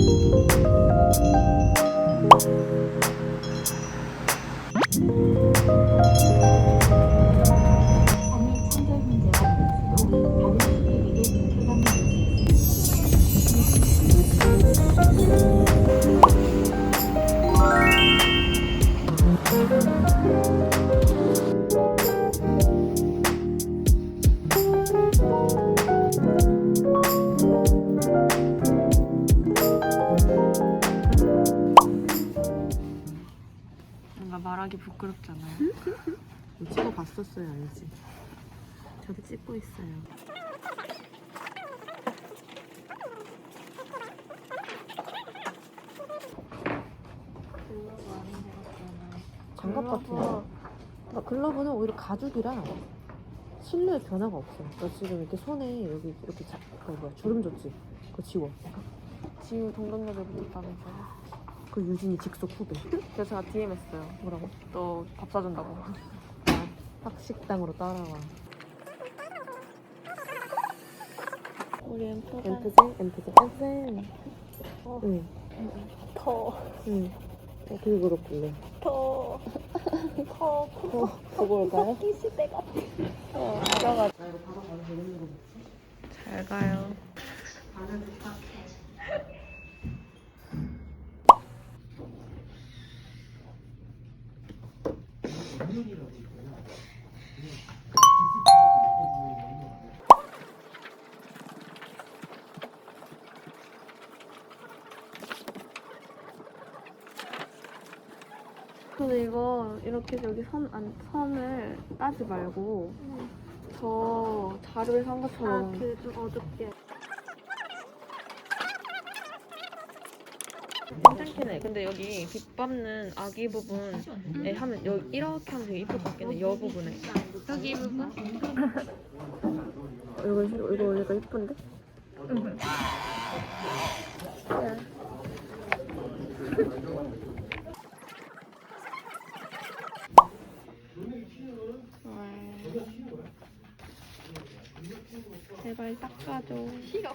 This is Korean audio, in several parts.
Thank you. 말하기 부끄럽잖아요. 찍어봤었어요 알지? 저도 찍고 있어요. 장갑 같은데? 나 글러브는 오히려 가죽이라 실루엣 변화가 없어. 나 지금 이렇게 손에 여기 이렇게 자, 그 뭐야 주름 줬지? 그거 지워. 지우 동동역에 붙었다면서요. 그 유진이 직속 후배. 그래서 제가 DM 했어요. 뭐라고? 너 밥 사준다고. 학식당으로 따라와. 우리 엠프가 엠프제? 엠프제? 엠프제? 어. 응. 더, 응. 어, 그리고 그렇길래. 더, 더, 어, 보고 올까요? 이 시대가. 어, 들어가. 나 이거 바로 가서 되는 거잘 가요. 나는 부탁해. 근데 이거 이렇게 여기 선, 안, 선을 따지 말고 저 자료에서 한 것처럼 그좀 어둡게. 괜찮긴 해. 근데 여기 빛 밟는 아기 부분에 하면 여기 이렇게 하면 되게 이쁠 것 같긴 해. 이 부분에. 여기 부분? 이거 이거 이거 원래가 이쁜데? 제발 닦아줘. 싫어.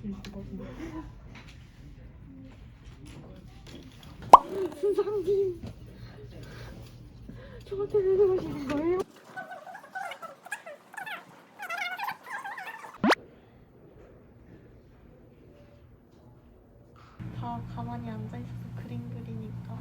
수 있거든요. 선생님, 저한테 왜 그러시는 거예요? 다 가만히 앉아 있어서 그림 그리니까